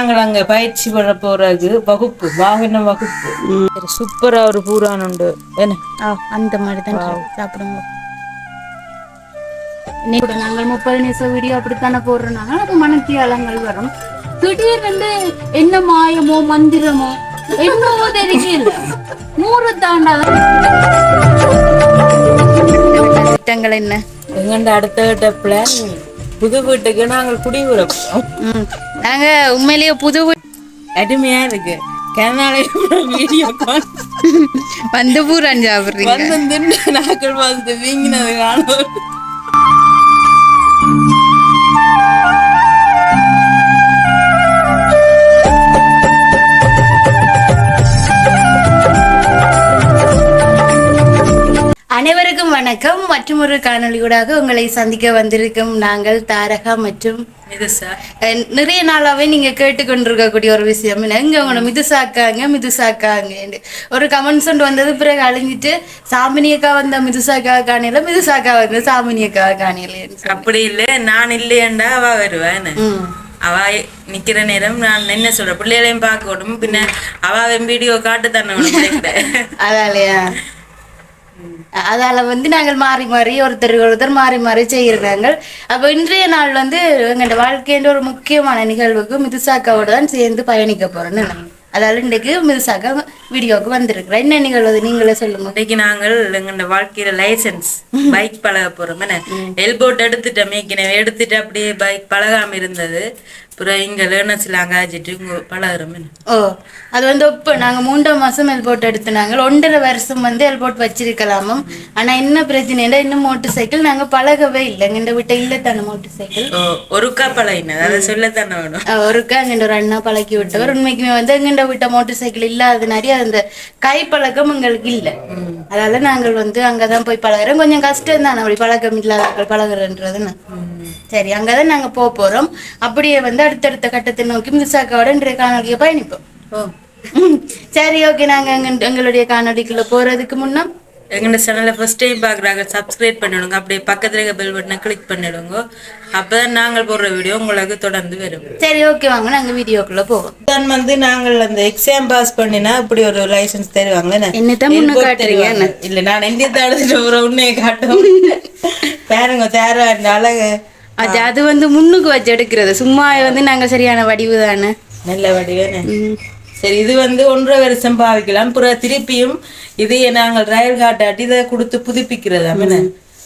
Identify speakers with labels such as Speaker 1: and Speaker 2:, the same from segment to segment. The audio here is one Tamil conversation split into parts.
Speaker 1: நாங்கள் அங்க பயிற்சி பண்ண போறது வகுப்பு வாகன வகுப்பு. சூப்பரா ஒரு பூரான் உண்டு. என்ன?
Speaker 2: அந்த மாதிரி தான் சாப்பிடுங்க. நாங்கள் முப்பது நிமிஷம் வீடியோ அப்படித்தானே போடுறோம்னாங்க அது மனத்தியாலங்கள் வரும். திடீர்னு என்ன மாயமோ மந்திரமோ என்னவோ தெரியல. நூறு தாண்டாதான் திட்டங்கள் என்ன?
Speaker 1: எங்கண்ட அடுத்த கட்ட பிளான் புது வீட்டுக்கு நாங்கள் குடியுறப்போம்
Speaker 2: ம். நாங்க உண்மையிலேயே புது
Speaker 1: அருமையா இருக்கு.
Speaker 2: வந்து பூரான் சாப்பிடுறீங்க.
Speaker 1: வந்து நாக்கள் பார்த்து வீங்கினது காணும்.
Speaker 2: அனைவருக்கும் வணக்கம். மற்றும் ஒரு காணொளியூடாக உங்களை சந்திக்க வந்திருக்கும் நாங்கள் தாரகா மற்றும் அஹ், நிறைய நாளாவே நீங்க கேட்டுக்கொண்டிருக்கக்கூடிய ஒரு விஷயம். எங்க உங்களை மிதுசாக்காங்க மிதுசாக்காங்க. ஒரு கமெண்ட்ஸ் ஒன்று வந்தது பிறகு அழிஞ்சிட்டு சாமினியக்கா வந்த மிதுசாக்கா காணியில? மிதுசாக்கா வந்த சாமினியக்கா காணியில?
Speaker 1: அப்படி இல்ல நான் இல்லையண்டா அவ வருவேன் அவ நிக்கிற நேரம் நான் என்ன சொல்றேன் பிள்ளைகளையும் பார்க்க விடும் பின்ன அவ வீடியோ காட்டு தானே
Speaker 2: அதாலையா அதால வந்து நாங்கள் மாறி மாறி ஒருத்தர் ஒருத்தர் மாறி மாறி செய்யிருக்காங்க அப்ப இன்றைய நாள் வந்து எங்களோட வாழ்க்கைன்ற ஒரு முக்கியமான நிகழ்வுக்கு மிதுசாக்காவோட தான் சேர்ந்து பயணிக்க போறோம்னு அதால இன்றைக்கு மிதுசாக்கா வீடியோவுக்கு வந்திருக்கிறேன். என்ன நிகழ்வு நீங்களே சொல்லுங்க.
Speaker 1: இன்னைக்கு நாங்கள் எங்களோட வாழ்க்கையில லைசென்ஸ் பைக் பழக போறோம். என்ன? எல்போட் எடுத்துட்டோம். ஏற்கனவே எடுத்துட்டு அப்படியே பைக் பழகாம இருந்தது. அப்புறம் இங்க லேர்னர்ஸ் எல்லாம் காய்ச்சிட்டு இங்க பழகுறோம்
Speaker 2: ஓ அது வந்து இப்போ நாங்க மூன்றாம் மாசம் எல்போட் எடுத்துனாங்க. ஒன்றரை வருஷம் வந்து எல்போட் வச்சிருக்கலாமும் ஆனா என்ன பிரச்சனைனா இன்னும் மோட்டர் சைக்கிள் நாங்க பழகவே இல்லை. எங்க வீட்டை இல்ல தானே மோட்டர் சைக்கிள்
Speaker 1: ஒருக்கா பழகினது அதை சொல்லத்தானே வேணும்.
Speaker 2: ஒருக்கா எங்கண்ட ஒரு அண்ணா பழக்கி விட்டவர். உண்மைக்குமே வந்து எங்கண்ட விட்ட மோட்டர் சைக்கிள் இல்லாதனாரி அந்த கை பழக்கம் எங்களுக்கு இல்லை. அதால நாங்கள் வந்து அங்கதான் போய் பழகுறோம். கொஞ்சம் கஷ்டம் தான் அப்படி பழக்கம் இல்லாத பழகுறன்றதுன்னு சரி அங்கதான் நாங்க போக போறோம். அப்படியே வந்து அடுத்தடுத்த கட்டத்தை நோக்கி மிசாக்காவோட இன்றைய காணொலியை பயணிப்போம். சரி ஓகே. நாங்க எங்க- எங்களுடைய காணொலிக்குள்ள போறதுக்கு முன்ன
Speaker 1: எங்களோட சேனலை ஃபர்ஸ்ட் டைம் பார்க்குறாங்க சப்ஸ்கிரைப் பண்ணிடுங்க. அப்படியே பக்கத்துல இருக்க பெல் பட்டனை கிளிக் பண்ணிடுங்க. அப்பதான் நாங்கள் போடுற வீடியோ உங்களுக்கு தொடர்ந்து வரும்.
Speaker 2: சரி ஓகே வாங்க நாங்க வீடியோக்குள்ள போவோம்.
Speaker 1: தான் வந்து நாங்கள் அந்த எக்ஸாம் பாஸ் பண்ணினா இப்படி ஒரு லைசென்ஸ் தருவாங்க என்ன? Airport
Speaker 2: காட்டுறீங்க.
Speaker 1: இல்ல நான் எந்த எடுத்துட்டு போற உன்னைய காட்டும். பாருங்க தேர அந்த அழகு.
Speaker 2: அது அது வந்து முன்னுக்கு வச்சு எடுக்கிறது. சும்மா வந்து நாங்க சரியான வடிவு தானே?
Speaker 1: நல்ல வடிவேன. சரி இது வந்து ஒன்றரை வருஷம் பாவிக்கலாம். பிறகு திருப்பியும் இதையே நாங்கள் ரயில் காட்டாட்டி இதை கொடுத்து புதுப்பிக்கிறதா என்ன?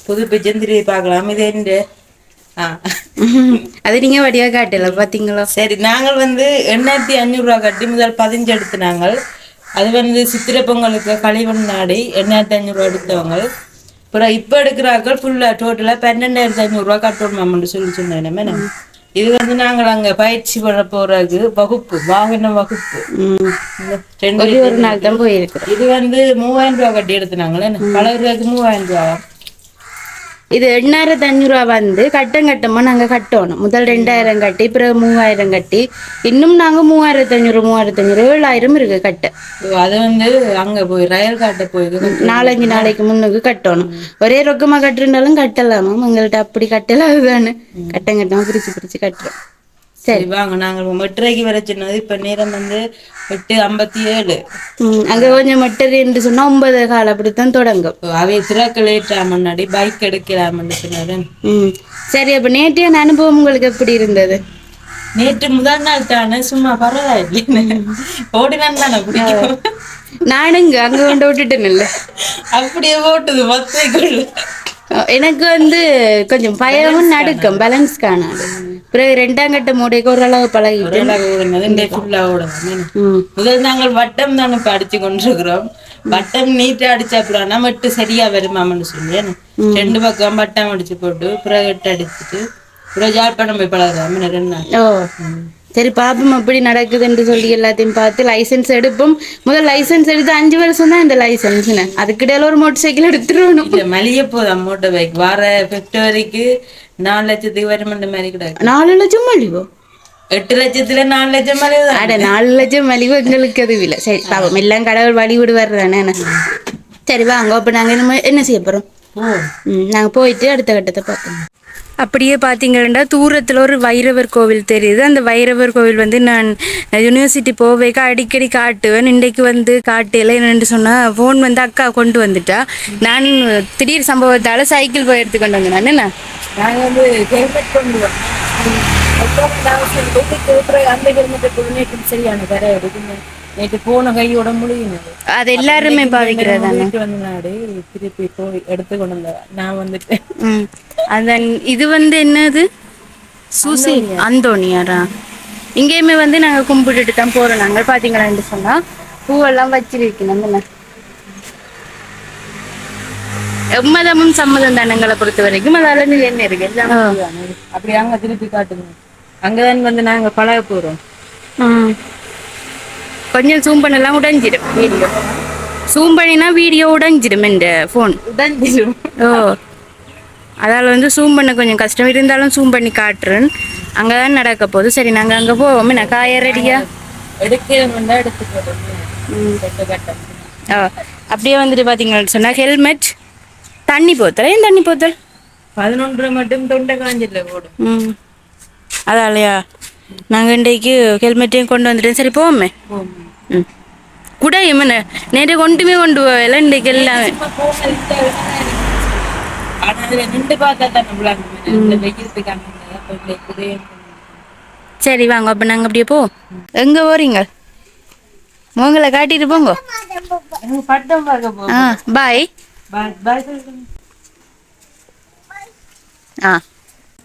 Speaker 1: புதுப்பிச்சு திருப்பி பார்க்கலாம். இது என்ன?
Speaker 2: அது நீங்க வடிவா காட்டல பாத்தீங்களா?
Speaker 1: சரி நாங்கள் வந்து எண்ணாயிரத்தி அஞ்சூறு ரூபா கட்டி முதல் பதிஞ்சு எடுத்து நாங்கள் அது வந்து சித்திரை பொங்கலுக்கு களிவன் நாடி எண்ணாயிரத்தி அஞ்சூறு ரூபா எடுத்தவங்க. அப்புறம் இப்போ எடுக்கிறார்கள் ஃபுல்லாக டோட்டலாக பன்னெண்டாயிரத்தி ஐநூறுரூவா கட்டணுமாம்னு சொல்லி சொன்னேன் என்ன இது வந்து நாங்கள் அங்கே பயிற்சி பண்ண போறது வகுப்பு வாகன வகுப்பு. ரெண்டு
Speaker 2: ஒரே நாள் தான் போயிருக்கிறோம்.
Speaker 1: இது வந்து மூவாயிரம் ரூபா கட்டி எடுத்துனாங்களே பழகுறதுக்கு மூவாயிரம் ரூபா
Speaker 2: இது எண்ணாயிரத்தி அஞ்சூறு ரூபா வந்து கட்டம் கட்டமா நாங்க கட்டணும். முதல் ரெண்டாயிரம் கட்டி பிறகு மூவாயிரம் கட்டி. இன்னும் நாங்க மூவாயிரத்தி அஞ்சூறு மூவாயிரத்தி அஞ்சூறு ஏழாயிரம் இருக்கு கட்ட.
Speaker 1: அது வந்து அங்க போய் ரயில் காட்ட போய்
Speaker 2: நாலஞ்சு நாளைக்கு முன்னுக்கு கட்டணும். ஒரே ரொக்கமா கட்டுருந்தாலும் கட்டலாமா? எங்கள்கிட்ட அப்படி கட்டல அதுதானே கட்டம் கட்டமா பிரிச்சு பிரிச்சு கட்டுறோம்.
Speaker 1: சரி. வாங்க. நாங்கள் எட்டரைக்கு வர சொன்னது இப்ப நேரம் வந்து எட்டு ஐம்பத்தி ஏழு
Speaker 2: அங்க கொஞ்சம் மட்டரி என்று சொன்னா ஒன்பது கால் அப்படித்தான் தொடங்கும்.
Speaker 1: அவை திறக்க லேட்டா முன்னாடி பைக் எடுக்கலாம்னு சொன்னாரு.
Speaker 2: சரி அப்ப நேற்றைய அனுபவம் உங்களுக்கு எப்படி இருந்தது?
Speaker 1: நேற்று முதல் நாள் தானே சும்மா பரவாயில்லை. ஓடினான் தானே பிடிக்கும்
Speaker 2: நானுங்க அங்க கொண்டு விட்டுட்டேன் இல்ல
Speaker 1: அப்படியே ஓட்டுது மொத்தைக்குள்ள
Speaker 2: எனக்கு வந்து கொஞ்சம் பயமும் நடுக்கம் பேலன்ஸ் காணாது. பிறகு ரெண்டாம் கட்ட மூடைக்கு ஓரளவு பழகிட்டு
Speaker 1: முதல் நாங்கள் வட்டம் தானே இப்ப அடிச்சு கொண்டிருக்கிறோம். வட்டம் நீட்டா அடிச்சா அப்புறம் மட்டு சரியா வருமாமன்னு சொல்லி ரெண்டு பக்கம் வட்டம் அடிச்சு போட்டு பிறகு எட்டு அடிச்சுட்டு பிறகு ஜாழ்ப்பாணம் போய் பழகுறோம் ரெண்டு நாள்.
Speaker 2: சரி பாப்போம் எப்படி நடக்குதுன்னு சொல்லி எல்லாத்தையும் பார்த்து லைசென்ஸ் எடுப்போம். முதல் லைசென்ஸ் எடுத்து அஞ்சு வருஷம் தான் இந்த லைசென்ஸ்னு அதுக்கிடையில ஒரு மோட்டர் சைக்கிள் எடுத்துருவணும்
Speaker 1: இல்ல மலிய போதும் மோட்டர் பைக் வர பிப்ரவரிக்கு நாலு லட்சத்துக்கு வருமென்ற மாதிரி கிடக்கு
Speaker 2: நாலு லட்சம் மலிவோ
Speaker 1: எட்டு லட்சத்துல நாலு லட்சம் மலிவு தான்
Speaker 2: அட நாலு லட்சம் மலிவு எங்களுக்கு அது இல்லை சரி பாவம் எல்லாம் கடவுள் வழி விடுவார் தானே சரி வாங்க அப்போ நாங்கள் என்ன என்ன செய்ய போகிறோம்
Speaker 1: ஓ
Speaker 2: ம் நாங்கள் போயிட்டு அடுத்த கட்டத்தை பார்ப்போம் அப்படியே பார்த்தீங்கன்னா தூரத்தில் ஒரு வைரவர் கோவில் தெரியுது அந்த வைரவர் கோவில் வந்து நான் யூனிவர்சிட்டி போவேக்க அடிக்கடி காட்டுவேன் இன்றைக்கு வந்து காட்டையில் என்னென்னு சொன்னால் ஃபோன் வந்து அக்கா கொண்டு வந்துட்டா நான் திடீர் சம்பவத்தால் சைக்கிள் போய் எடுத்துக்கொண்டு வந்தேன் நான் என்ன
Speaker 1: நாங்க வந்து ஹெல்மெட் கொண்டு வீட்டுக்கு அப்புறம் அந்த ஹெல்மெட் நேற்று சரியான வேற எடுக்குங்க நேற்று போன கையோட முடியும்.
Speaker 2: அது எல்லாருமே பாவிக்கிறது
Speaker 1: வீட்டு வந்து நாடு திருப்பி போய் எடுத்து கொண்டு வந்தேன். நான் வந்துட்டு
Speaker 2: ம். அதன் இது வந்து என்னது? சூசி அந்தோனியாரா? இங்கேயுமே வந்து நாங்கள் கும்பிட்டுட்டு தான் போகிறோம் நாங்கள் பார்த்தீங்களான்னு சொன்னால் பூவெல்லாம் வச்சிருக்கணும் என்ன எம்மதமும் சம்மதம் தானங்களை பொறுத்த வரைக்கும் அதால நீ என்ன இருக்கு? எல்லாம்
Speaker 1: அப்படி அங்க திருப்பி காட்டுங்க. அங்கதான் வந்து நாங்க பழக போறோம்.
Speaker 2: கொஞ்சம் ஜூம் பண்ணலாம் உடைஞ்சிடும் வீடியோ ஜூம் பண்ணினா வீடியோ உடைஞ்சிடும் இந்த ஃபோன்
Speaker 1: உடஞ்சிடும்
Speaker 2: ஓ. அதால் வந்து ஜூம் பண்ண கொஞ்சம் கஷ்டம். இருந்தாலும் ஜூம் பண்ணி காட்டுறேன். அங்கே தான் நடக்க போகுது. சரி நாங்கள் அங்கே போவோம். என்ன காய ரெடியா ஓ அப்படியே வந்துட்டு பார்த்தீங்கன்னு சொன்னால் ஹெல்மெட் தண்ணி போத்தல்? ஏன் தண்ணி போத்தல்?
Speaker 1: பதினொன்று மட்டும் தொண்டை காஞ்சில போடும்.
Speaker 2: அதாலையா? நாங்கள் இன்றைக்கு ஹெல்மெட்டையும் கொண்டு வந்துட்டேன் சரி போவோமே. ம். குடையும் நேற்று கொண்டுமே கொண்டு போகல இன்றைக்கு எல்லாமே? சரி வாங்க. அப்போ நாங்கள் அப்படியே போ எங்கே போகிறீங்க உங்களை காட்டிட்டு போங்க. பாய் ஆ.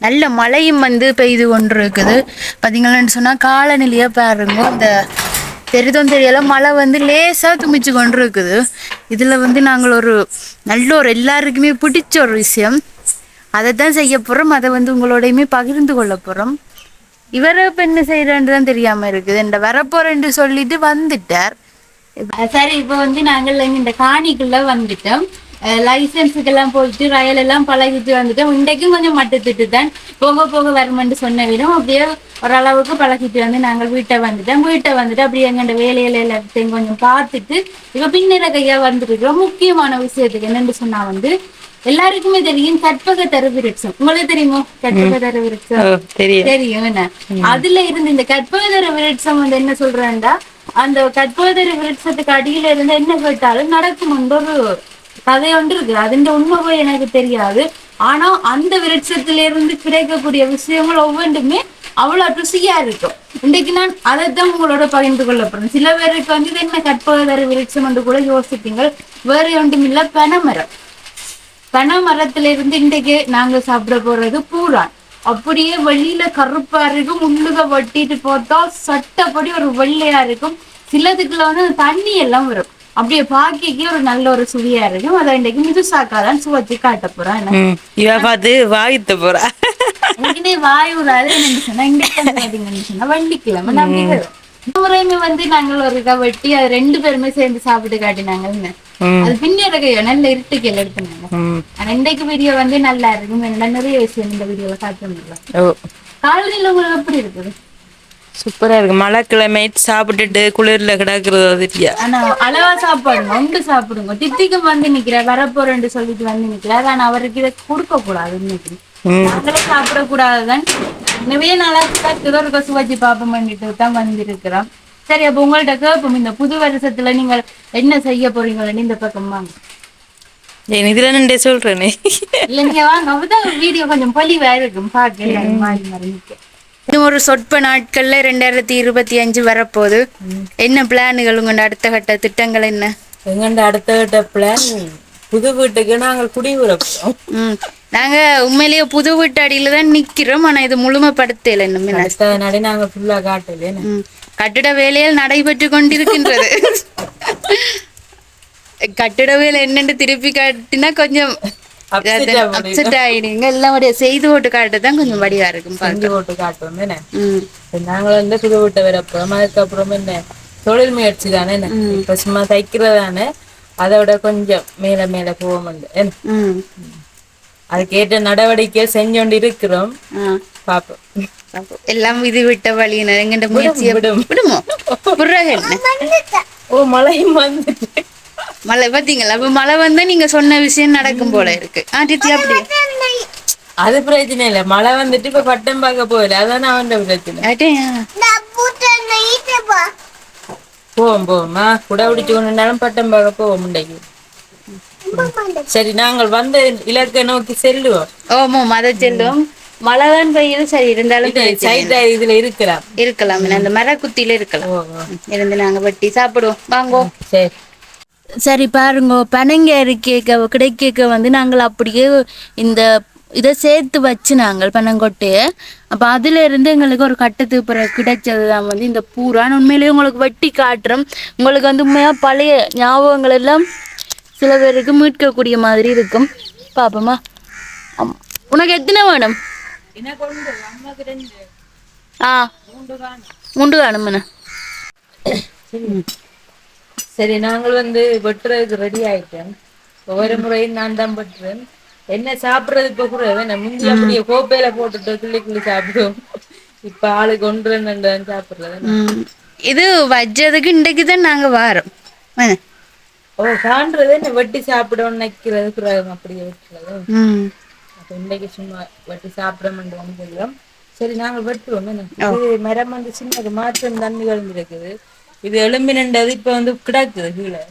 Speaker 2: நல்ல மழையும் வந்து பெய்து கொண்டு இருக்குது பார்த்தீங்களான்னு சொன்னால் காலநிலையை பாருங்க. இந்த தெரிதும் தெரியல மழை வந்து லேசாக துமிச்சு கொண்டு இருக்குது இதில் வந்து நாங்கள் ஒரு நல்ல ஒரு எல்லாருக்குமே பிடிச்ச ஒரு விஷயம். அதை தான் செய்ய போகிறோம் அதை வந்து உங்களோடையுமே பகிர்ந்து கொள்ள போகிறோம் இவரை இப்போ என்ன செய்கிறேன்னு தான் தெரியாமல் இருக்குது. இந்த வரப்போறேன்னு சொல்லிட்டு வந்துட்டார். சரி இப்போ வந்து நாங்கள் இந்த காணிக்குள்ளே வந்துட்டோம். லைசன்ஸுக்கெல்லாம் போயிட்டு ரயில் எல்லாம் பழகிட்டு வந்துட்டோம் இன்றைக்கும் கொஞ்சம் மட்டுத்திட்டு தான் போக போக வருமென்று சொன்ன விடம் அப்படியே ஓரளவுக்கு பழகிட்டு வந்து நாங்கள் வீட்டை வந்துட்டோம். வீட்டை வந்துட்டு அப்படியே எங்கள்ட வேலையில எல்லாத்தையும் கொஞ்சம் பார்த்துட்டு இப்போ பின்னிற கையா வந்துருக்கிறோம் முக்கியமான விஷயத்துக்கு என்னன்னு சொன்னா வந்து எல்லாருக்குமே தெரியும் கற்பக தருவிருட்சம். உங்களுக்கு தெரியுமோ? கற்பக தருவிருட்சம்.
Speaker 1: தெரியும்.
Speaker 2: தெரியும் என்ன? அதுல இருந்து இந்த கற்பகதர விருட்சம் வந்து என்ன சொல்றேன்டா அந்த கற்பகதர விருட்சத்துக்கு அடியில இருந்து என்ன கேட்டாலும் நடக்கும் ஒரு கதை ஒன்று இருக்கு. அதுன்ற உண்மை எனக்கு தெரியாது. ஆனா அந்த விருட்சத்திலிருந்து கிடைக்கக்கூடிய விஷயங்கள் ஒவ்வொன்றுமே அவ்வளவு ருசியா இருக்கும். இன்றைக்கு நான் அதைத்தான் உங்களோட பகிர்ந்து கொள்ள போறேன். சில பேருக்கு வந்து இது என்ன கற்பகதர விருட்சம் என்று கூட யோசிப்பீங்க வேற ஒன்றும் இல்ல பனைமரம். பனை மரத்துல இருந்து இன்றைக்கு நாங்க சாப்பிட போறது பூரான். அப்படியே வெளியில கருப்பா இருக்கும் உள்ளுக வட்டிட்டு போட்டா சட்டப்படி ஒரு வெள்ளையா இருக்கும். சிலதுக்குள்ள வந்து தண்ணி எல்லாம் வரும். அப்படியே பாக்கிக்கு ஒரு நல்ல ஒரு சுவையா இருக்கும் அதை இன்றைக்கு மிதுசாக்காதான் சுவைச்சு காட்ட போறேன்
Speaker 1: இவ பார்த்து வாய்த்த போறா.
Speaker 2: எனக்குனே வாய் விடாது சொன்னா இன்றைக்கு சொன்னா வெள்ளிக்கிழமை நம்பிக்கை முறையுமே வந்து நாங்கள் ஒரு வெட்டி அது ரெண்டு பேருமே சேர்ந்து சாப்பிட்டு காட்டினாங்கன்னு அது பின்னர் கையோ? நல்ல இருட்டுக்கையில் எடுத்துனாங்க. ஆனா இன்றைக்கு வீடியோ வந்து நல்லா இருக்கும் நிறைய விஷயம் இந்த வீடியோல காட்ட முடியல
Speaker 1: ஓ.
Speaker 2: காலையில உங்களுக்கு எப்படி இருக்குது?
Speaker 1: சூப்பரா இருக்கு. மழை கிழமை சாப்பிட்டுட்டு குளிர்ல கிடக்குறது தெரியா
Speaker 2: அளவா சாப்பாடுங்க உண்டு சாப்பிடுங்க. தித்திக்கும் வந்து நிக்கிற வரப்போறேன்னு சொல்லிட்டு வந்து நிக்கிறார். ஆனா அவருக்கு இதை கொடுக்க கூடாது இன்னைக்கு நாங்களே சாப்பிடக்கூடாதுதான். நிறைய நாளா கத்துக்க ஒரு கொசு வச்சு பாப்பம் பண்ணிட்டு தான் வந்திருக்கிறோம். சரி அப்ப உங்கள்ட்ட கேட்போம். இந்த புது வருஷத்துல நீங்கள் என்ன செய்ய போறீங்களன்னு இந்த பக்கம் வாங்க.
Speaker 1: என் இதுல நின்றே சொல்றேனே.
Speaker 2: இல்ல நீங்க வாங்க. அப்பதான் வீடியோ கொஞ்சம் பொலிவா இருக்கும். பார்க்க எல்லாரும் மாறி மாறி நிக்க. இன்னும் ஒரு சொற்ப நாட்கள்ல ரெண்டாயிரத்தி இருபத்தி அஞ்சு வரப்போகுது. என்ன பிளானுகள் உங்களோட அடுத்த கட்ட திட்டங்கள் என்ன?
Speaker 1: எங்கண்ட அடுத்த கட்ட பிளான் புது வீட்டுக்கு நாங்கள் குடியுற போறோம்.
Speaker 2: ம் நாங்க உண்மையிலேயே புது வீட்டு அடியில தான் நிக்கிறோம். ஆனா இது முழுமைப்படுத்தல இன்னும்
Speaker 1: நாங்க ஃபுல்லா காட்டல.
Speaker 2: கட்டிட வேலைகள் நடைபெற்று கொண்டிருக்கின்றது. கட்டிட வேலை என்னன்னு திருப்பி காட்டினா கொஞ்சம் அப்செட் ஆயிடுங்க எல்லாம் அப்படியே செய்து போட்டு காட்டுதான் கொஞ்சம் வடிவா இருக்கும்
Speaker 1: செஞ்சு போட்டு காட்டுவோம் என்ன
Speaker 2: ம்
Speaker 1: இப்ப நாங்கள் வந்து புது வீட்டை வரப்போறோம் அதுக்கப்புறம் என்ன தொழில் முயற்சி தானே என்ன இப்ப சும்மா தைக்கிறதானே அதை விட கொஞ்சம் மேல மேல போவோம் அதுக்கேற்ற நடவடிக்கை செஞ்சோண்டு இருக்கிறோம் பாப்போம்
Speaker 2: எல்லாம் விதி விட்ட வழியினர் எங்கிட்ட முயற்சியை
Speaker 1: விடும். ஓ மழையும் வந்துட்டு
Speaker 2: மழை பாத்தீங்களா? அப்ப மழை வந்தா நீங்க சொன்ன விஷயம் நடக்கும் போல இருக்கு. ஆ டித்தி அப்படி.
Speaker 1: அது பிரச்சனை இல்ல. மழை வந்துட்டு இப்ப பட்டம் பார்க்க போகல அதான் அவன் பிரச்சனை. போவோம் போவோமா. குடை பிடிச்சு கொண்டாலும் பட்டம் பார்க்க போவோம் முண்டைக்கு. சரி நாங்கள் வந்த இலக்கை நோக்கி செல்லுவோம்.
Speaker 2: ஓமோ மத செல்லும். மழை தான் பெய்யுது. சரி இருந்தாலும்
Speaker 1: இதுல இருக்கலாம்.
Speaker 2: இருக்கலாம். அந்த மரக்குத்தியில இருக்கலாம்.
Speaker 1: ஓ ஓ.
Speaker 2: இருந்து நாங்க வெட்டி சாப்பிடுவோம். வாங்கோ.
Speaker 1: சரி.
Speaker 2: சரி பாருங்க. பனங்கேரி கேக்க கிடைக்க வந்து நாங்கள் அப்படியே இந்த இதை சேர்த்து வச்சு நாங்கள் பனங்கொட்டையை அப்போ அதுல இருந்து எங்களுக்கு ஒரு கட்டத்துக்கு பிறகு கிடைச்சது தான் வந்து இந்த பூரான் உண்மையிலேயே உங்களுக்கு வெட்டி காட்டுறோம். உங்களுக்கு வந்து உண்மையாக பழைய ஞாபகங்கள் எல்லாம் சில பேருக்கு மீட்கக்கூடிய மாதிரி இருக்கும். பாப்போமா. ஆம். உனக்கு எத்தனை வேணும்? ஆ. மூன்று வேணும்ண்ணா
Speaker 1: சரி நாங்கள் வந்து வெட்டுறதுக்கு ரெடி ஆயிட்டேன் ஒவ்வொரு முறையும் நான் தான் வெட்டுறேன். என்ன சாப்பிடுறது இப்ப கூட? வேணாம் முந்தி அப்படியே கோப்பையில போட்டுட்டு கிள்ளி கிள்ளி சாப்பிடுவோம். இப்ப ஆளுக்கு ஒன்று ரெண்டு சாப்பிடுறது.
Speaker 2: இது வச்சதுக்கு இன்றைக்கு தான் நாங்கள் வாரோம்?
Speaker 1: ஓ காண்றது என்ன? வெட்டி சாப்பிடணும் நினைக்கிறது பிறகு அப்படியே வெட்டுறது அப்ப இன்னைக்கு சும்மா வெட்டி சாப்பிடணும்னு வந்துடுறோம் சரி நாங்கள் வெட்டுவோம். மரம் வந்து சின்னது மாற்றம் தண்ணி இருக்குது. இது எலும்பினண்டது இப்ப வந்து கிடக்குது கீழே.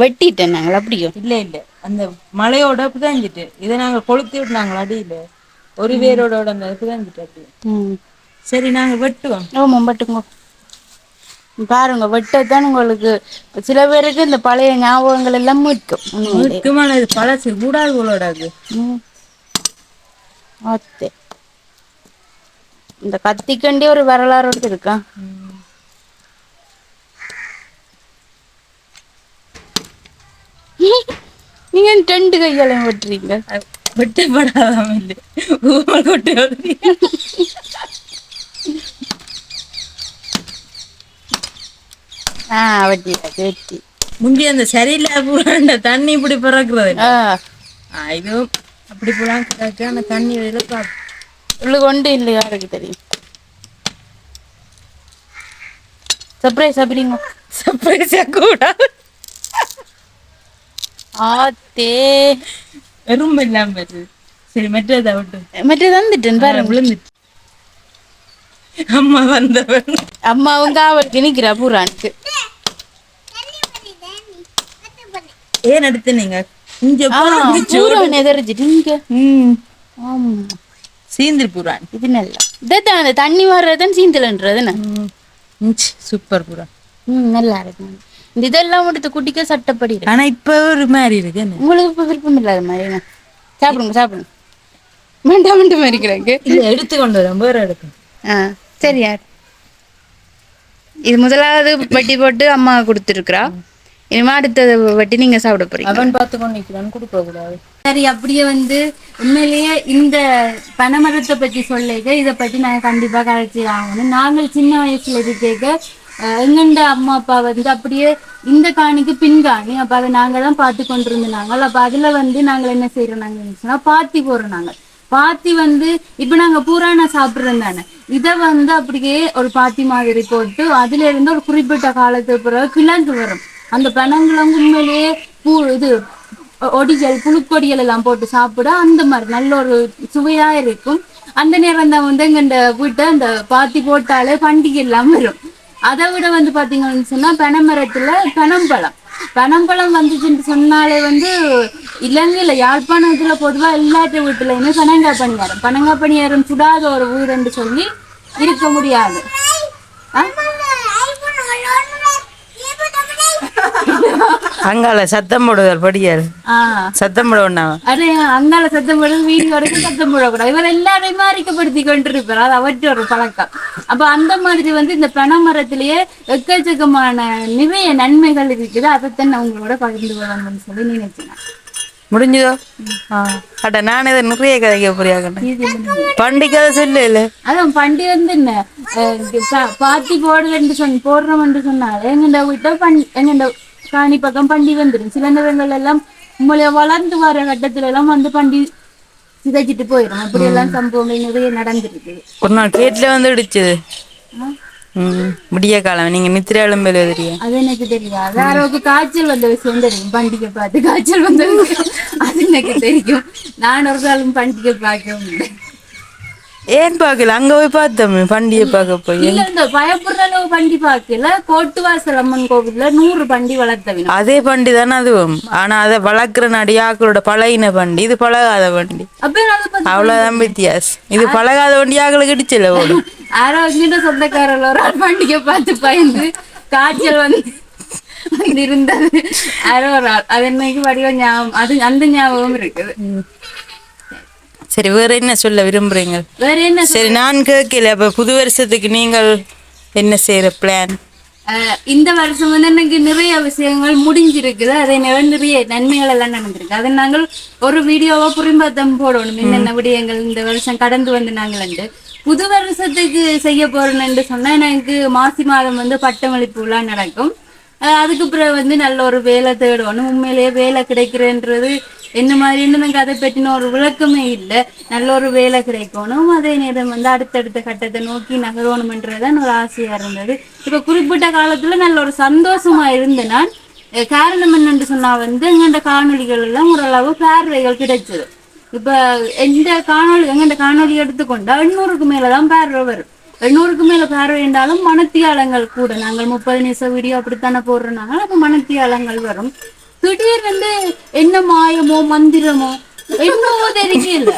Speaker 2: வெட்டிட்டேன் நாங்கள் அப்படியோ?
Speaker 1: இல்ல இல்ல. அந்த மலையோட புதஞ்சிட்டு இதை நாங்க கொளுத்தி விட்டாங்க அடியில? ஒரு வேரோட அந்த புதஞ்சிட்டு அப்படி சரி நாங்க வெட்டுவோம்.
Speaker 2: ஆமாம் பட்டுங்க பாருங்க வெட்டத்தான் உங்களுக்கு. சில பேருக்கு இந்த பழைய ஞாபகங்கள் எல்லாம் மீட்கும்.
Speaker 1: முக்கியமான இது பழசு கூடாது போலோட அது.
Speaker 2: இந்த கத்திக்கண்டி ஒரு வரலாறு இருக்கா? நீங்க ரெண்டு கையாலையும் வெட்டுறீங்க
Speaker 1: அது வெட்டப்படாதாம இல்லை ஊமல் கொட்டி வருது.
Speaker 2: ஆ வெட்டி வெட்டி.
Speaker 1: முந்தி அந்த சரியில்லை பூராண்ட தண்ணி இப்படி பிறக்குறது இதுவும் அப்படி போலாம் கிடக்கு அந்த தண்ணி வெளியில
Speaker 2: உள்ள கொண்டு இல்லை யாருக்கு தெரியும்? சர்ப்ரைஸ் அப்படிங்க
Speaker 1: சர்ப்ரைஸா கூடாது.
Speaker 2: ஆத்தே
Speaker 1: எறும்பு இல்லாம வருது சரி மெட்டதை விட்டு
Speaker 2: மற்ற தந்துட்டேன் பாருங்க
Speaker 1: விழுந்துட்டு அம்மா வந்தவன்
Speaker 2: அம்மாவும் காவலுக்கு நிக்கிறா பூரானுக்கு
Speaker 1: ஏன் எடுத்து நீங்க இங்க
Speaker 2: பூரான் எதிர்ச்சிட்டு இங்க
Speaker 1: ம்
Speaker 2: ஆமா
Speaker 1: சீந்திரி புறான்
Speaker 2: இது நல்லா இதான் அந்த தண்ணி வர்றதுதான் சீந்தலன்றது
Speaker 1: சூப்பர் புறான்
Speaker 2: ம் நல்லா இருக்கு இதெல்லாம் எடுத்து குட்டிக்க சட்டப்படி இருக்கு.
Speaker 1: ஆனா இப்ப ஒரு மாதிரி இருக்கு
Speaker 2: உங்களுக்கு இப்ப விருப்பம் இல்லாத மாதிரி என்ன? சாப்பிடுங்க சாப்பிடுங்க. வேண்டாம் வேண்டாம் இருக்கிறாங்க
Speaker 1: இல்ல எடுத்து கொண்டு வரேன் வேற எடுக்கும்
Speaker 2: ஆ சரி யார்? இது முதலாவது வட்டி போட்டு அம்மா கொடுத்துருக்குறா. இனிமே அடுத்தது வட்டி நீங்க சாப்பிட போறீங்க.
Speaker 1: அவன் பார்த்து கொண்டு நிக்கிறான் கொடுக்க கூடாது.
Speaker 2: சரி அப்படியே வந்து உண்மையிலேயே இந்த பனைமரத்தை பற்றி சொல்லிக்க இதை பற்றி நாங்கள் கண்டிப்பாக கழிச்சு ஆகணும். நாங்கள் சின்ன வயசுல இருக்க எங்கண்ட அம்மா அப்பா வந்து அப்படியே இந்த காணிக்கு பின்காணி அப்போ அதை நாங்கள் தான் பார்த்து கொண்டிருந்தோம் நாங்கள். அப்போ அதில் வந்து நாங்கள் என்ன செய்கிறோம் நாங்கள் சொன்னா பாத்தி போடுறோம் நாங்கள். பாத்தி வந்து இப்போ நாங்கள் பூரான சாப்பிட்றோம் தானே. இதை வந்து அப்படியே ஒரு பாத்தி மாதிரி போட்டு அதுல இருந்து ஒரு குறிப்பிட்ட காலத்துக்கு பிறகு கிழங்கு வரும். அந்த பனங்கிழங்கு உண்மையிலேயே பூ இது ஒடிகள் புழுக்கொடிகள் எல்லாம் போட்டு சாப்பிட அந்த மாதிரி நல்ல ஒரு சுவையா இருக்கும். அந்த நேரம் தான் வந்து எங்க வீட்டை அந்த பாத்தி போட்டாலே பண்டிகை எல்லாம் வரும். அதை விட வந்து பாத்தீங்கன்னு சொன்னா பனைமரத்துல பனம்பழம் பனம்பழம் வந்துச்சுன்னு சொன்னாலே வந்து இலங்கையில யாழ்ப்பாணத்துல பொதுவா எல்லாத்து வீட்டுலயுமே பனங்காய் பணியாரம் பனங்காய் பணியாரம் சுடாத ஒரு வீடுன்னு சொல்லி இருக்க முடியாது ஆ?
Speaker 1: அங்கால சத்தம் போடுவார் படியாரு. சத்தம் போட ஒண்ணாவா
Speaker 2: அதே அங்கால சத்தம் போடுறது வீடு வரைக்கும் சத்தம் போடக்கூடாது. இவர் எல்லாரையும் மாறிக்கப்படுத்தி கொண்டிருப்பார். அது அவற்ற ஒரு பழக்கம். அப்ப அந்த மாதிரி வந்து இந்த பனைமரத்திலேயே எக்கச்சக்கமான நிறைய நன்மைகள் இருக்குது. அதைத்தான் நான் உங்களோட பகிர்ந்து கொள்ளணும்னு சொல்லி நினைச்சேன்
Speaker 1: முடிஞ்சதோ? அட நான் இதை நிறைய கதைக்க புரியாக்கண்ணே பண்டிகை சொல்லு இல்ல.
Speaker 2: அதான் பண்டி வந்து என்ன? பாத்தி போடுறேன்னு சொன்ன போடுறோம்னு சொன்னாலே எங்கண்ட வீட்டை பண் எங்கண்ட காணி பக்கம் பண்டி வந்துடும் சில நேரங்கள் எல்லாம் உங்களை வளர்ந்து வர கட்டத்துல எல்லாம் வந்து பண்டி சிதைச்சிட்டு போயிடும் அப்படி எல்லாம் சம்பவங்கள் நிறைய நடந்திருக்கு.
Speaker 1: ஒரு நாள் கேட்ல வந்து இடிச்சது.
Speaker 2: ஆ?
Speaker 1: ம் விடிய காலம். நீங்க நித்திர எழும்பல் எதிரியா?
Speaker 2: அது எனக்கு தெரியாது யாரோக்கு காய்ச்சல் வந்த விஷயம் தெரியும். பண்டிகை பார்த்து காய்ச்சல் வந்த அது எனக்கு தெரியும். நான் ஒரு காலம் பண்டிகை பார்க்கவும் இல்லை.
Speaker 1: ஏன் பார்க்கல? அங்க போய் பார்த்தோமே பண்டிகை பார்க்க போய்.
Speaker 2: இல்ல இந்த பயப்படுற அளவு பண்டி பார்க்கல. கோட்டுவாசல் அம்மன் கோவில்ல நூறு பண்டி வளர்த்தவினம்
Speaker 1: அதே பண்டி தானே அதுவும். ஆனா அதை வளர்க்குற நடிகாக்களோட பழகின பண்டி இது பழகாத வண்டி. அவ்வளவுதான் வித்தியாசம். இது பழகாத வண்டி ஆக்களுக்கு இடிச்சல ஓடும்
Speaker 2: யாரோ எங்கிட்ட சொந்தக்காரர்கள் ஒரு ஆள் பண்டிகை பார்த்து பயந்து காய்ச்சல் வந்து வந்து இருந்தது யாரோ ஒரு ஆள். அது இன்னைக்கு வடிவம் ஞாபகம்? அது அந்த ஞாபகம் இருக்குது.
Speaker 1: சரி வேற என்ன சொல்ல விரும்புறீங்க?
Speaker 2: வேற என்ன
Speaker 1: சரி நான் கேட்கல. அப்ப புது வருஷத்துக்கு நீங்கள் என்ன செய்யற பிளான்
Speaker 2: இந்த வருஷம் வந்து எனக்கு நிறைய விஷயங்கள் முடிஞ்சிருக்குது. அதே நேரம் நிறைய நன்மைகள் எல்லாம் நடந்திருக்கு. அதை நாங்கள் ஒரு வீடியோவா புரிம்பாத்தம் போடணும். என்னென்ன விடயங்கள் இந்த வருஷம் கடந்து வந்து நாங்கள் புது வருஷத்துக்கு செய்ய போறேன்னு சொன்னா எனக்கு மாசி மாதம் வந்து பட்டமளிப்பு விழா நடக்கும். அதுக்கு பிறகு வந்து நல்ல ஒரு வேலை தேடணும். உண்மையிலேயே வேலை கிடைக்கிறன்றது என்ன மாதிரின்னு எனக்கு அதை பற்றின ஒரு விளக்கமே இல்லை. நல்ல ஒரு வேலை கிடைக்கணும். அதே நேரம் வந்து அடுத்தடுத்த கட்டத்தை நோக்கி நகரணும்ன்றதான் ஒரு ஆசையா இருந்தது. இப்ப குறிப்பிட்ட காலத்துல நல்ல ஒரு சந்தோஷமா இருந்தேன் நான் காரணம் என்னன்னு சொன்னா வந்து எங்கள்ட காணொளிகள் எல்லாம் ஓரளவு பார்வைகள் கிடைச்சது. இப்ப எந்த காணொளி எங்கள்ட காணொளி எடுத்துக்கொண்டா எண்ணூறுக்கு மேலதான் பார்வை வரும். எண்ணூறுக்கு மேல பார்வை என்றாலும் மனத்தியாளங்கள் கூட. நாங்கள் முப்பது நிமிஷம் வீடியோ அப்படித்தானே போடுறோம்னாங்க அப்ப மனத்தியாளங்கள் வரும். திடீர் வந்து என்ன மாயமோ மந்திரமோ என்னவோ தெரியல.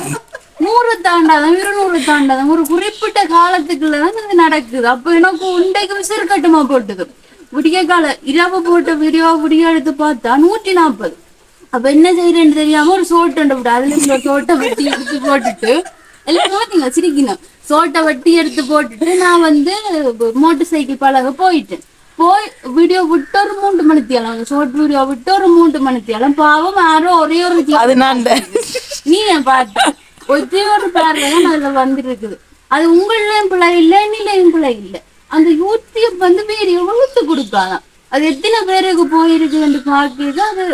Speaker 2: நூறு தாண்டாதான் இருநூறு தாண்டாதான் ஒரு குறிப்பிட்ட காலத்துக்குள்ளதான் இது நடக்குது. அப்ப எனக்கு உண்டைக்கு விசிறு கட்டுமா போட்டுது? விடிய கால இரவு போட்ட வீடியோ விடிய எடுத்து பார்த்தா நூற்றி நாற்பது. அப்ப என்ன செய்யறேன்னு தெரியாம ஒரு சோட்டு விட்டு அதுல சோட்டை வெட்டி எடுத்து போட்டுட்டு எல்லாம் பாத்தீங்க சிரிக்கணும். சோட்டை வெட்டி எடுத்து போட்டுட்டு நான் வந்து மோட்டர் சைக்கிள் பழக போயிட்டேன். போய் வீடியோ விட்டு ஒரு மூன்று மணித்தியாலம் பாவம் யாரோ ஒரே ஒரு ஜி-
Speaker 1: அது நான் தான்.
Speaker 2: நீ பார்த்த ஒரே ஒரு பார்வை தான் அதுல வந்துருக்குது அது உங்களையும் பிள்ளை இல்லை என்னையும் பிள்ளை இல்லை அந்த யூடியூப் வந்து வீடியோ வகுத்து கொடுக்காதான் அது எத்தனை பேருக்கு போயிருக்குன்னு பார்க்குது அது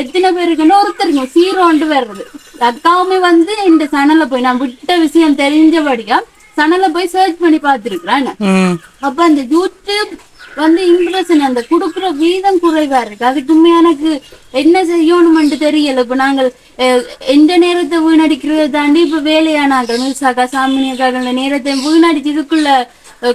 Speaker 2: எத்தனை பேருக்குன்னு ஒருத்தருங்க சீரோண்டு வர்றது அக்காவுமே வந்து இந்த சேனல்ல போய் நான் விட்ட விஷயம் தெரிஞ்சபடியா சேனல்ல போய் சர்ச் பண்ணி பார்த்துருக்குறேன் அப்ப அந்த யூடியூப் வந்து இம்ப்ரெஷன் அந்த குடுக்குற வீதம் குறைவா இருக்கு. அதுக்குமே எனக்கு என்ன செய்யணும்னு தெரியல. இப்ப நாங்கள் அஹ், எந்த நேரத்தை வீணடிக்கிறத தாண்டி இப்ப வேலையானாக்கள் மில்சாக்கா சாமினியக்காக நேரத்தை வீணடிச்சு இதுக்குள்ள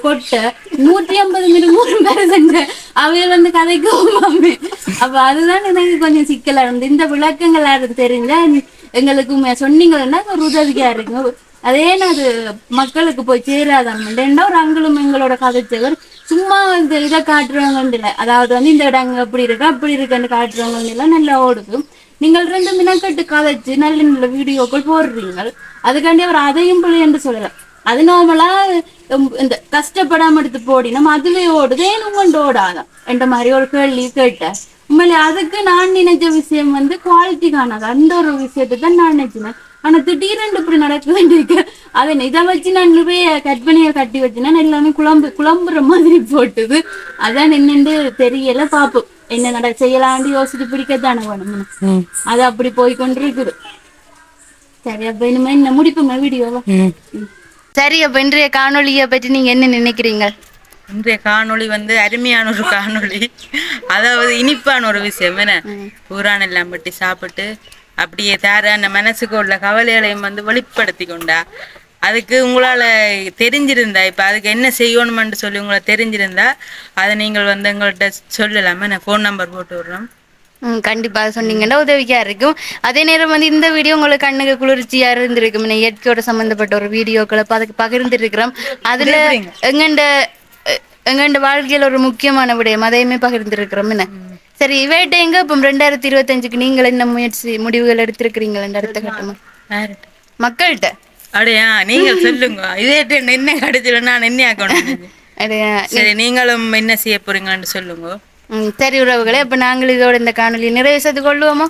Speaker 2: கொட்ட நூற்றி ஐம்பது மீட்டர் மூணு பேர் செஞ்ச அவையில் வந்து கதைக்கு மாமே. அப்ப அதுதான் எனக்கு கொஞ்சம் சிக்கலா இருந்து இந்த விளக்கங்கள் யாரும் தெரிஞ்சா எங்களுக்கு சொன்னீங்கன்னா ஒரு உதவியா இருக்கு அதே அது மக்களுக்கு போய் சேராதான் ஒரு அங்களும் எங்களோட கதைச்சவர் சும்மா இந்த இதை காட்டுறவங்க இல்லை அதாவது வந்து இந்த இடம் அப்படி இருக்கு அப்படி இருக்குன்னு காட்டுறவங்க எல்லாம் நல்லா ஓடுது. நீங்கள் ரெண்டு மினக்கட்டு கதைச்சு நல்ல நல்ல வீடியோக்கள் போடுறீங்க. அதுக்காண்டி அவர் அதையும் பிள்ளை என்று சொல்லலாம் அது நார்மலா இந்த கஷ்டப்படாம எடுத்து போடினோம் அதுவே ஓடுது ஏன் உங்கள்கிட்ட ஓடாதான் என்ற மாதிரி ஒரு கேள்வி கேட்டேன். உண்மையிலே அதுக்கு நான் நினைச்ச விஷயம் வந்து குவாலிட்டி காணாது. அந்த ஒரு விஷயத்தை தான் நான் நினைச்சேன். ஆனா திடீரென்று இப்படி நடக்க வேண்டியிருக்கு. அதை இதை வச்சு நான் நிறைய கற்பனையை கட்டி வச்சுனா எல்லாமே குழம்பு குழம்புற மாதிரி போட்டுது. அதான் என்னன்னு தெரியல பாப்போம். என்ன நட செய்யலான்னு யோசிச்சு பிடிக்கத்தானே வேணும். அது அப்படி போய் கொண்டிருக்குது. சரி அப்ப இனிமே என்ன முடிப்புங்க வீடியோவா? சரி அப்ப இன்றைய காணொளியை பற்றி நீங்க என்ன நினைக்கிறீங்க
Speaker 1: இன்றைய காணொளி வந்து அருமையான ஒரு காணொளி. அதாவது இனிப்பான ஒரு விஷயம். என்ன? ஊரான் எல்லாம் பட்டி சாப்பிட்டு அப்படியே தார அந்த மனசுக்கு உள்ள கவலைகளையும் வந்து வெளிப்படுத்தி கொண்டா அதுக்கு உங்களால தெரிஞ்சிருந்தா இப்ப அதுக்கு என்ன செய்யணும்னு சொல்லி உங்களை தெரிஞ்சிருந்தா அதை நீங்கள் வந்து எங்கள்கிட்ட சொல்லலாமா? நான் ஃபோன் நம்பர் போட்டு விடுறோம்.
Speaker 2: ம் கண்டிப்பா சொன்னீங்கன்னா உதவியா இருக்கும். அதே நேரம் வந்து இந்த வீடியோ உங்களுக்கு கண்ணுக்கு குளிர்ச்சியா இருந்திருக்கும். இயற்கையோட சம்பந்தப்பட்ட ஒரு வீடியோக்களை பத பகிர்ந்திருக்கிறோம். அதுல எங்கண்ட எங்கண்ட வாழ்க்கையில ஒரு முக்கியமான விடயம் அதையுமே பகிர்ந்திருக்கிறோம். என்ன? சரி இவேட்ட எங்க? இப்போ ரெண்டாயிரத்தி இருபத்தஞ்சுக்கு நீங்கள் என்ன முயற்சி முடிவுகள் எடுத்திருக்கிறீங்க அடுத்த கட்டமா? மக்கள்கிட்ட?
Speaker 1: அப்படியா? நீங்கள் சொல்லுங்க. இதே என்ன கிடைச்சல நான் என்ன ஆக்கணும்?
Speaker 2: அது
Speaker 1: சரி நீங்களும் என்ன செய்ய போறீங்கன்னு சொல்லுங்க.
Speaker 2: சரி உறவுகளே அப்ப நாங்கள் இதோட இந்த காணொலி நிறைவு செய்து கொள்வோமா?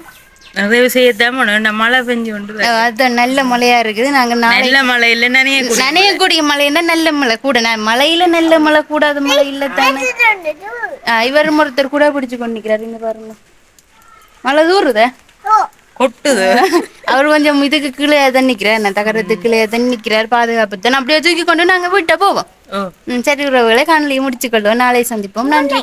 Speaker 1: நிறைவு செய்யத்தாம இந்த மழை பெஞ்சு கொண்டு
Speaker 2: அதான் நல்ல மழையா இருக்குது. நாங்க
Speaker 1: நல்ல மழை இல்லை நனைய
Speaker 2: நனையக்கூடிய மழைன்னா நல்ல மழை? கூட நான் மழையில நல்ல மழை கூடாத மழை இல்ல தானே? இவரும் ஒருத்தர் கூட பிடிச்சு கொண்டிருக்கிறாரு இங்க பாருங்க. மழை தூருதே?
Speaker 1: கொட்டுது?
Speaker 2: அவர் கொஞ்சம் இதுக்கு கீழே தான் நிக்கிறார். என்ன தகரத்துக்கு கீழே தான் நிக்கிறார். பாதுகாப்பு தான். அப்படியே தூக்கி கொண்டு நாங்க வீட்டை போவோம். சரி உறவுகளை காணொலியை முடிச்சுக்கொள்வோம். நாளை சந்திப்போம். நன்றி.